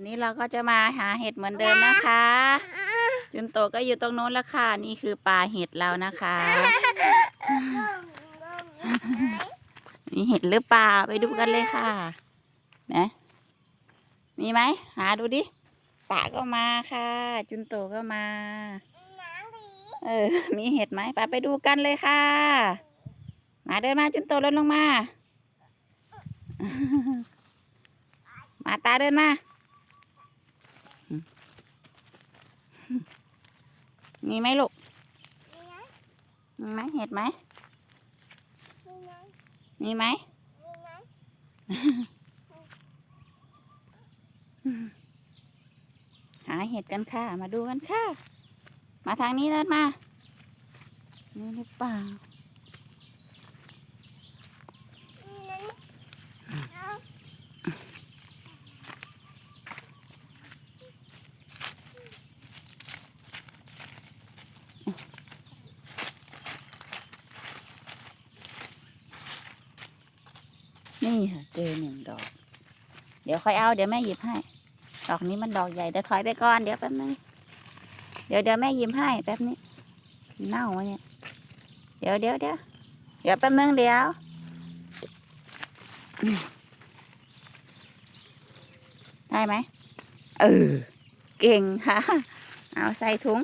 วันนี้เราก็จะมาหาเห็ดเหมือนเดิมนะคะ จุนโตก็อยู่ตรงโน้นแล้วค่ะ นี่คือปลาเห็ดเรานะคะ มีเห็ดหรือเปล่าไปดูกันเลยค่ะ นะ มีไหม หาดูดิตาก็มาค่ะ จุนโตก็มา เออ มีเห็ดไหมไปไปดูกันเลยค่ะ มาเดินมาจุนโตเดินลงมา มาตาเดินมา มีไหมลูก มีไหมเห็ดไหม มีไหม หาเห็ดกันค่ะ มาดูกันค่ะ มาทางนี้เดินมา นี่หรือเปล่า นี่ค่ะเจอหนึ่งดอก เดี๋ยวค่อยเอาเดี๋ยวแม่หยิบให้ ดอกนี้มันดอกใหญ่เดี๋ยวถอยไปก่อนเดี๋ยวแป๊บนึงเดี๋ยวเดี๋ยวแม่หยิบให้แป๊บนี้เน่าวะเนี่ยเดี๋ยวเดี๋ยวเดี๋ยวเดี๋ยวแป๊บนึงเดี๋ยวได้ไหมเออเก่งค่ะ เอาใส่ถุง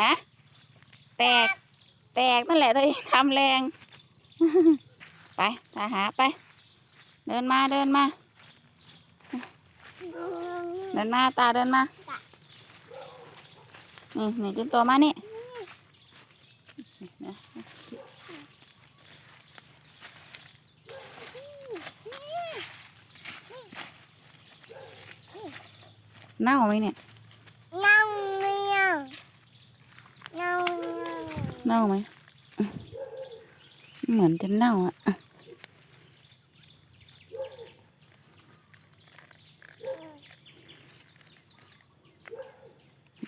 ฮะแตก แตกนั่นแหละตัวเองทำแรง ไปตาหาไป เดินมาเดินมา เดินมาตาเดินมา นี่นี่จุนตัวมานี่เน่าไหมเนี่ย เน่าไหมอืม เหมือนจะเน่าอะอะ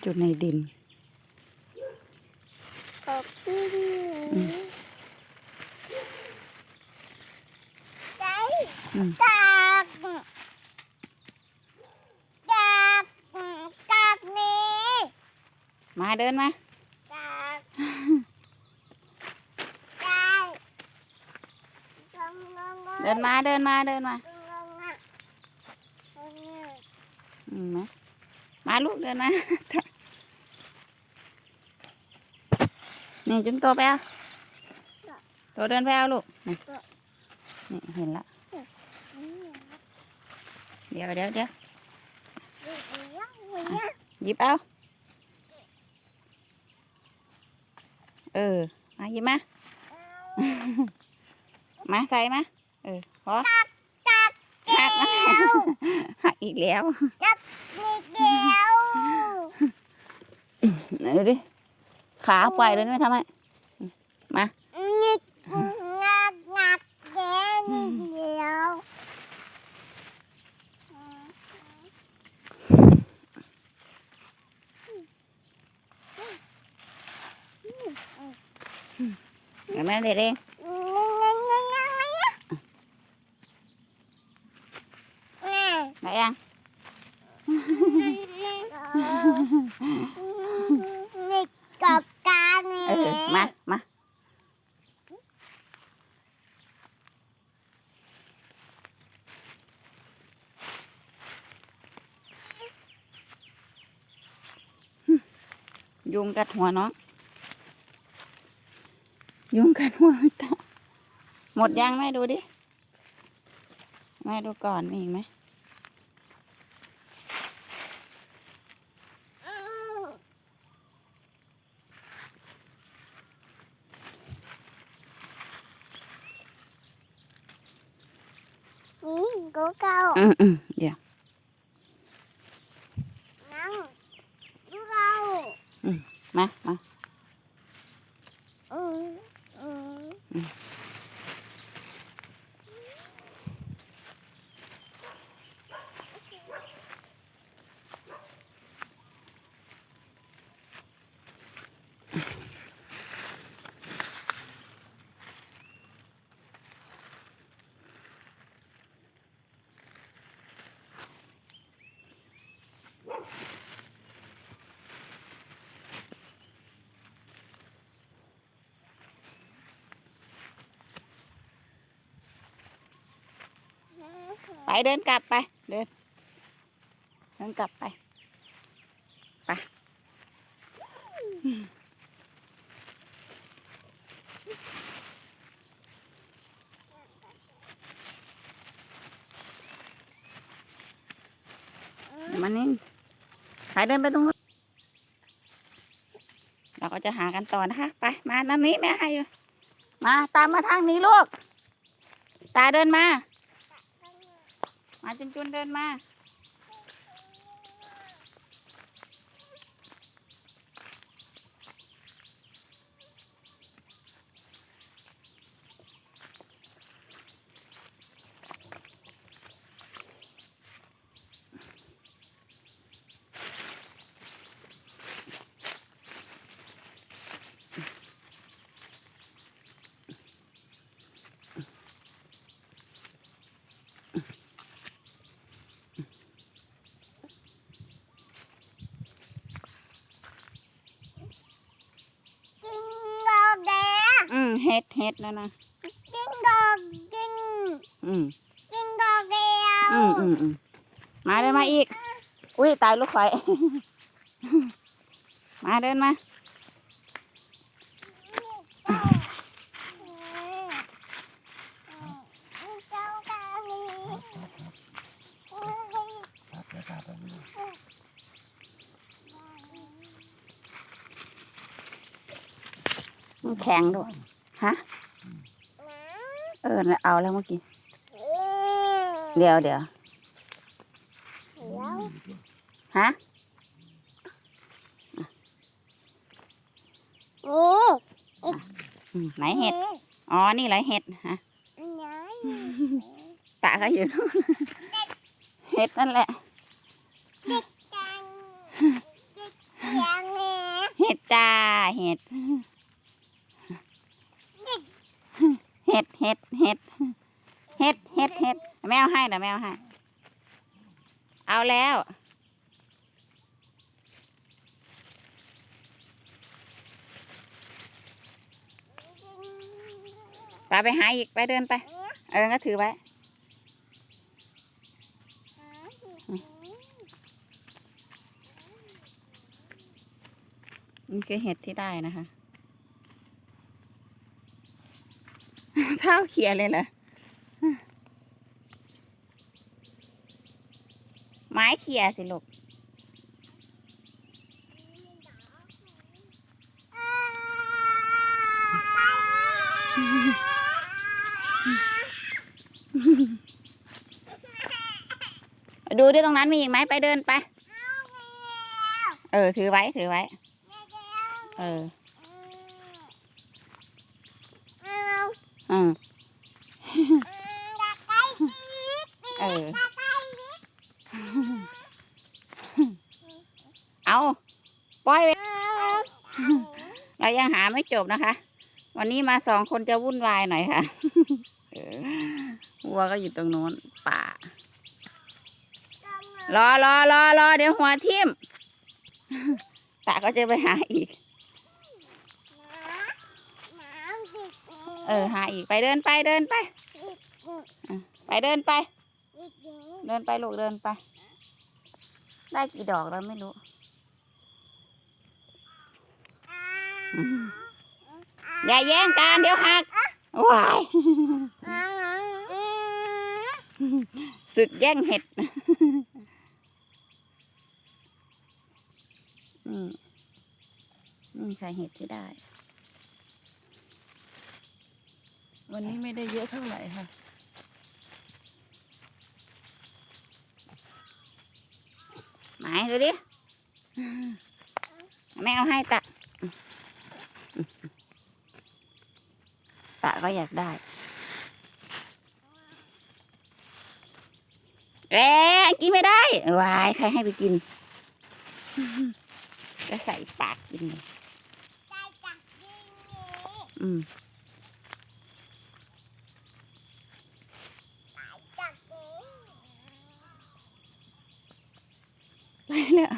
จุดในดินอืมจากจากจากนี้มาเดินมา จากจากลงลงลง เดิน มาเดินมาเดินมาอืมมามาลูกเดินมานี่จุนโตไปเอาโตเดินไปเอาลูกนี่นี่เห็นละเดี๋ยวเดี๋ยวเดี๋ยวหยิบเอาเออมาหยิบมา มาใส่มาเออ พอจักหักนะหักอีกแล้วนิดเดียวไหนดูดิขาปล่อยเลยไม่ทำให้นิดงักงักแค่นิดเดียวเดี๋ยวแม่เด็ดเอง ไหนยัง นี่กับกาเนี่เออมามายุงกัดหัวน้องยุงกัดหัวต่อหมดยังแม่ดูดิแม่ดูก่อนมีอีกไหม นี่กูเก่าอืมอืมเดี๋ยว นั่งกูเก่า มา มา อืมอืม อ เดินกลับไป เดิน เดินกลับไป ไปมันนี่ไปเดินไปตรงนู้นเราก็จะหากันต่อนะคะ ไป มาทางนี้แม่ให้อยู่ มาตามมาทางนี้ลูก ตาเดินมา มาจุนจุนๆเดินมา จิงดอกแดง อืมเฮ็ดเฮ็ดแล้วนะจิงดอกจิงอืมจิงดอกแดงอืมอืมอืมมาเดินมาอีก อุ้ยตายลูกไฟ มาเดินมาเจ้าตาลีมันแข็งด้วย ฮะเออเอาแล้วเมื่อกี้เดี๋ยวเดี๋ยวฮะนี่อืมไหนเห็ดอ๋อนี่ไรเห็ดฮะตาก็อยู่นู่นเห็ดนั่นแหละจังยังเนี่ยเห็ดจ้าเห็ด เห็ดเห็ดเห็ดเห็ดเห็ดเห็ดแมวให้นะแมวให้ เอาแล้ว ไปไปหาอีกไปเดินไป เออก็ถือไว้ นี่คือเห็ดที่ได้นะคะ เท้าเขียเลยเหรอไม้เขียสิลูกดูดิตรงนั้นมีอีกไหมไปเดินไป เออ ถือไว้ ถือไว้ เออ อืมเออ เอาปล่อยไปเรายังหาไม่จบนะคะ วันนี้มาสองคนจะวุ่นวายหน่อยค่ะเออวัวก็อยู่ตรงโน้นป่ารอรอรอรอเดี๋ยวหัวทิ่มตาก็จะไปหาอีก เออหาอีกไปเดินไปเดินไปไปเดินไป เดินไปลูกเดินไป ได้กี่ดอกแล้วไม่รู้อืมอย่าแย่งกันเดี๋ยวหักว้าย ศึกแย่งเห็ด นี่นี่ค่ะเห็ดที่ได้ วันนี้ไม่ได้เยอะเท่าไหร่ค่ะไหนดูดิแม่เอาให้ตะ ตะก็อยากได้เอ๊ะกินไม่ได้วายใครให้ไปกิน ก็ใส่ปากกินเลยอืมไปแล้ว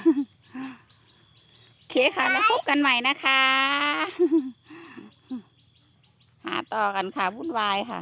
คค่ะ แล้วพบกันใหม่นะคะ หาต่อกันค่ะวุ่นวายค่ะ